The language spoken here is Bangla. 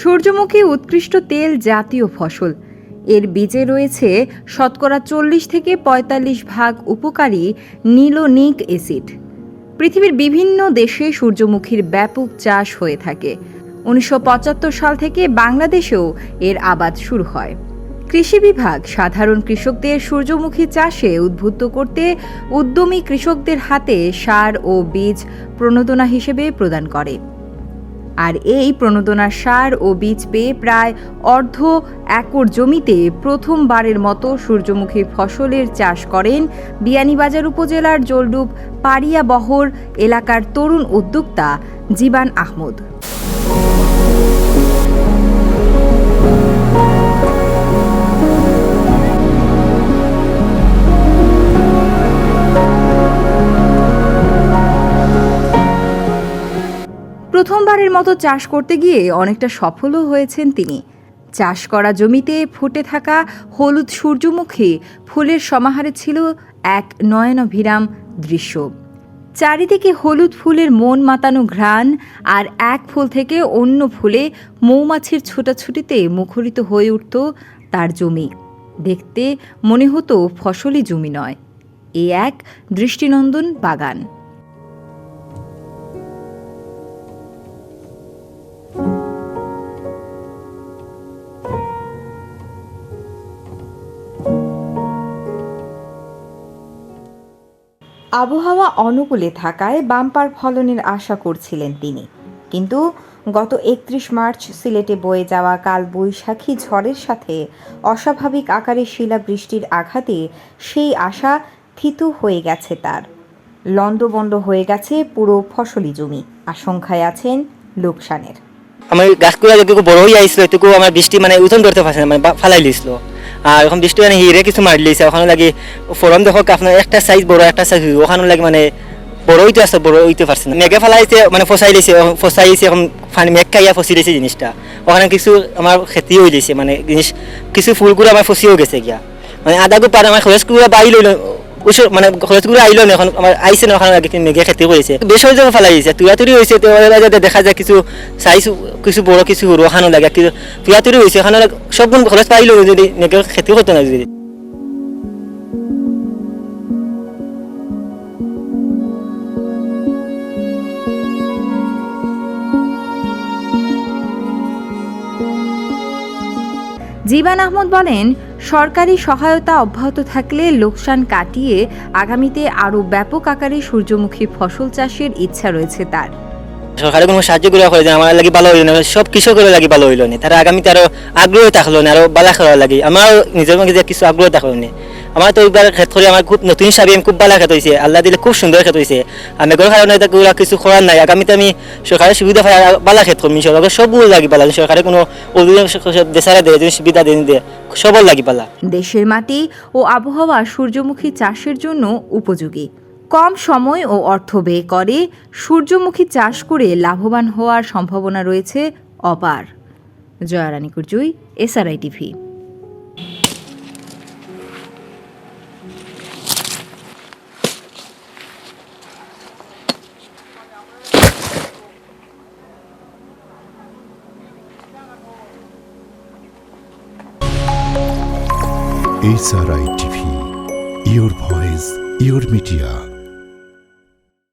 সূর্যমুখী উৎকৃষ্ট তেল জাতীয় ফসল। এর বীজে রয়েছে শতকরা চল্লিশ থেকে পঁয়তাল্লিশ ভাগ উপকারী নীলোনিক অ্যাসিড। পৃথিবীর বিভিন্ন দেশে সূর্যমুখীর ব্যাপক চাষ হয়ে থাকে। উনিশশো পঁচাত্তর সাল থেকে বাংলাদেশেও এর আবাদ শুরু হয়। কৃষি বিভাগ সাধারণ কৃষকদের সূর্যমুখী চাষে উদ্বুদ্ধ করতে উদ্যমী কৃষকদের হাতে সার ও বীজ প্রণোদনা হিসেবে প্রদান করে। আর এই প্রণোদনার সার ও বীজ পেয়ে প্রায় অর্ধ একর জমিতে প্রথমবারের মতো সূর্যমুখী ফসলের চাষ করেন বিয়ানীবাজার উপজেলার জলডুব পাড়িয়াবহর এলাকার তরুণ উদ্যোক্তা জীবান আহমদ। প্রথমবারের মতো চাষ করতে গিয়ে অনেকটা সফলও হয়েছেন তিনি। চাষ করা জমিতে ফুটে থাকা হলুদ সূর্যমুখী ফুলের সমাহারে ছিল এক নয়নভিরাম দৃশ্য। চারিদিকে হলুদ ফুলের মন মাতানো ঘ্রাণ আর এক ফুল থেকে অন্য ফুলে মৌমাছির ছোটাছুটিতে মুখরিত হয়ে উঠত তার জমি। দেখতে মনে হতো ফসলি জমি নয়। এ এক দৃষ্টিনন্দন বাগান। আবহাওয়া অনুকূলে থাকায় বাম্পার ফলনের আশা করছিলেন তিনি। কিন্তু গত একত্রিশ মার্চ সিলেটে বয়ে যাওয়া কাল বৈশাখী ঝড়ের সাথে অস্বাভাবিক আকারে শিলাবৃষ্টির আঘাতে সেই আশা থিতু হয়ে গেছে তার। লণ্ডবণ্ড হয়ে গেছে পুরো ফসলি জমি। আশঙ্কায় আছেন লোকসানের। আমার গাছগুলো বড় হয়ে আইছিল এটুকু আমার বৃষ্টি মানে উঠন করতে পারছে মানে ফালাই লিছিল আর এখন বৃষ্টি মানে হিরে কিছু মারি লিছে ওখানে লাগি ফরম দেখো আপনার একটা সাইজ বড়, একটা সাইজ ওখানে লাগে মানে বড় হইতে আছে, বড় হইতে পারছে না মেঘে ফেলাইছে মানে ফসাই লিছে ফসাইছে এখন ফানি মেঘ খাইয়া ফসি দিয়েছে জিনিসটা। ওখানে কিছু আমার খেতি হয়ে দিছে মানে জিনিস, কিছু ফুলগুলো আমার ফসিও গেছে গিয়া। মানে আদাগু পারে আমার খরচগুলো বাড়ি লইল ওসব মানে খরচগুলো আইলো না এখন আমার আইছে না ওখানে আগে মেঘে খেতি করেছে বেসর জমা ফেলাই দিয়েছে তুলাতুরি হয়েছে তো দেখা যায় কিছু সাইজ কিছু বড়, কিছু সরু ওখানে লাগে, কিন্তু তুলাতুরি হয়েছে ওখানে সবগুলো খরচ পাইলো যদি মেঘে খেতি করতো না যদি। জীবান আহমদ বলেন সরকারি সহায়তা অব্যাহত থাকলে লোকসান কাটিয়ে আগামীতে আরও ব্যাপক আকারে সূর্যমুখী ফসল চাষের ইচ্ছা রয়েছে তার। সরকারের কোনো সাহায্য করে যে আমার লাগি ভালো হইল না, সব কৃষকের লাগি ভালো হইল না। তারা আগামীতে আরও আগ্রহ থাকল না, আরও ভালো করার লাগে। আমার নিজের মধ্যে কিছু আগ্রহ থাকল না। আমার তো এইবার ক্ষেত করে আমার খুব নতুন হিসাবে আমি খুব ভালো ক্ষেত হয়েছে আল্লাহ দিলে খুব সুন্দর ক্ষেত হয়েছে আমি মেঘর কারণে এটা কিছু করার নাই। আগামীতে আমি সরকারের সুবিধা পাই বালা ক্ষেত করমি সরকার সবগুলো লাগি পালা। সরকারের কোনো দেশারে দেয় যদি সুবিধা দেন দেয় সবর লাগি পালা। দেশের মাটি ও আবহাওয়া সূর্যমুখী চাষের জন্য উপযোগী। কম সময় ও অর্থ ব্যয় করে সূর্যমুখী চাষ করে লাভবান হওয়ার সম্ভাবনা রয়েছে অপার। Jayarani Kurjui SRI TV H R I TV your voice your media